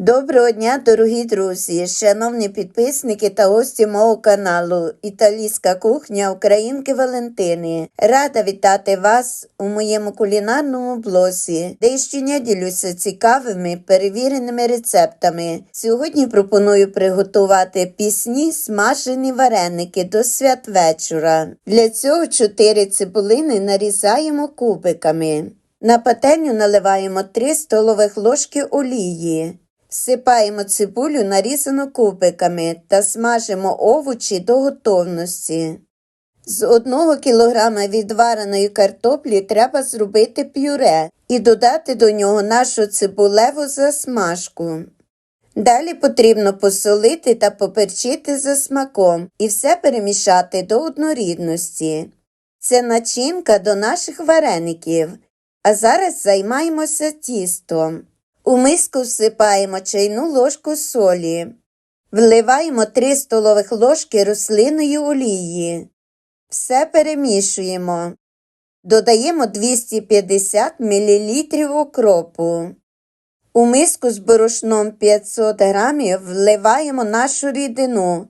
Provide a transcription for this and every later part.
Доброго дня, дорогі друзі, шановні підписники та гості мого каналу Італійська кухня Українки Валентини. Рада вітати вас у моєму кулінарному блозі, де щодня ділюся цікавими перевіреними рецептами. Сьогодні пропоную приготувати пісні смажені вареники до святвечора. Для цього 4 цибулини нарізаємо кубиками. На пательню наливаємо 3 столових ложки олії. Всипаємо цибулю нарізану кубиками та смажимо овочі до готовності. З 1 кг відвареної картоплі треба зробити пюре і додати до нього нашу цибулеву засмажку. Далі потрібно посолити та поперчити за смаком і все перемішати до однорідності. Це начинка до наших вареників. А зараз займаємося тістом. У миску всипаємо чайну ложку солі. Вливаємо 3 столових ложки рослинної олії. Все перемішуємо. Додаємо 250 мл окропу. У миску з борошном 500 г вливаємо нашу рідину,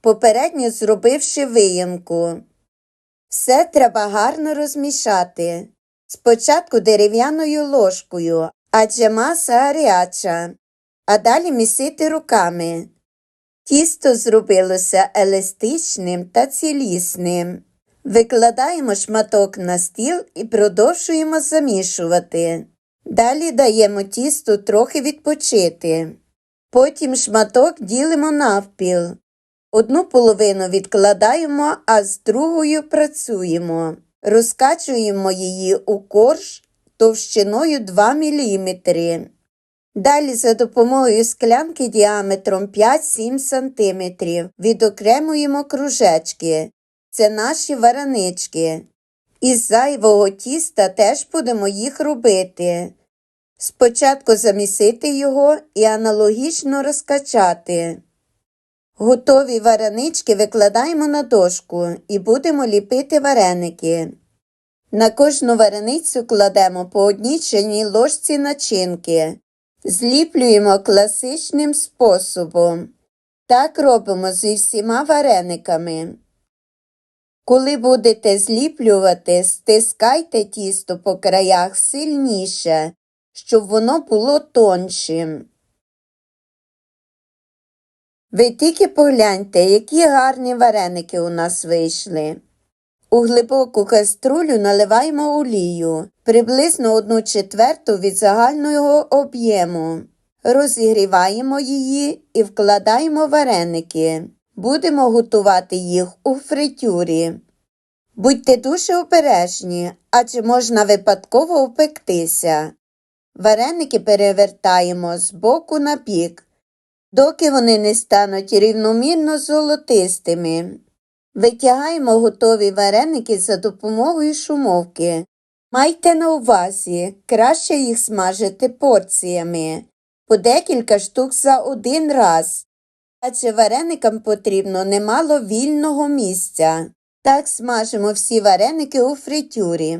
попередньо зробивши виємку. Все треба гарно розмішати. Спочатку дерев'яною ложкою, адже маса гаряча, а далі місити руками. Тісто зробилося еластичним та цілісним. Викладаємо шматок на стіл і продовжуємо замішувати. Далі даємо тісту трохи відпочити. Потім шматок ділимо навпіл. Одну половину відкладаємо, а з другою працюємо. Розкачуємо її у корж товщиною 2 мм. Далі за допомогою склянки діаметром 5-7 см відокремуємо кружечки. Це наші варанички. Із зайвого тіста теж будемо їх робити. Спочатку замісити його і аналогічно розкачати. Готові варенички викладаємо на дошку і будемо ліпити вареники. На кожну вареницю кладемо по одній чайній ложці начинки. Зліплюємо класичним способом. Так робимо зі всіма варениками. Коли будете зліплювати, стискайте тісто по краях сильніше, щоб воно було тоншим. Ви тільки погляньте, які гарні вареники у нас вийшли. У глибоку каструлю наливаємо олію, приблизно 1 четверту від загального об'єму. Розігріваємо її і вкладаємо вареники. Будемо готувати їх у фритюрі. Будьте дуже обережні, адже можна випадково опектися. Вареники перевертаємо з боку на бік, доки вони не стануть рівномірно золотистими. Витягаємо готові вареники за допомогою шумовки. Майте на увазі, краще їх смажити порціями, по декілька штук за один раз, адже вареникам потрібно немало вільного місця. Так смажимо всі вареники у фритюрі.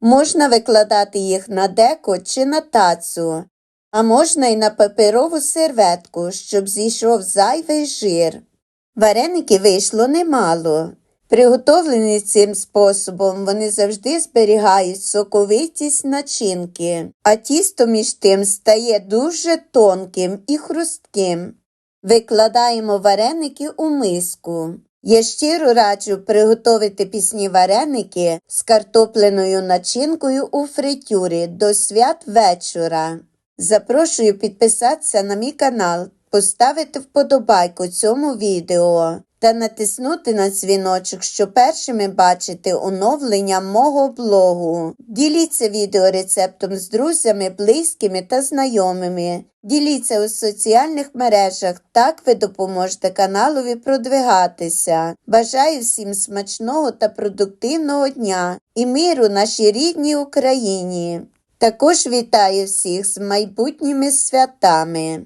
Можна викладати їх на деко чи на тацу, а можна й на паперову серветку, щоб зійшов зайвий жир. Вареники вийшло немало. Приготовлені цим способом, вони завжди зберігають соковитість начинки, а тісто між тим стає дуже тонким і хрустким. Викладаємо вареники у миску. Я щиро раджу приготувати пісні вареники з картопленою начинкою у фритюрі до свят вечора. Запрошую підписатися на мій канал, поставити вподобайку цьому відео та натиснути на дзвіночок, щоб першими бачити оновлення мого блогу. Діліться відеорецептом з друзями, близькими та знайомими. Діліться у соціальних мережах, так ви допоможете каналові продвигатися. Бажаю всім смачного та продуктивного дня і миру нашій рідній Україні. Також вітаю всіх з майбутніми святами.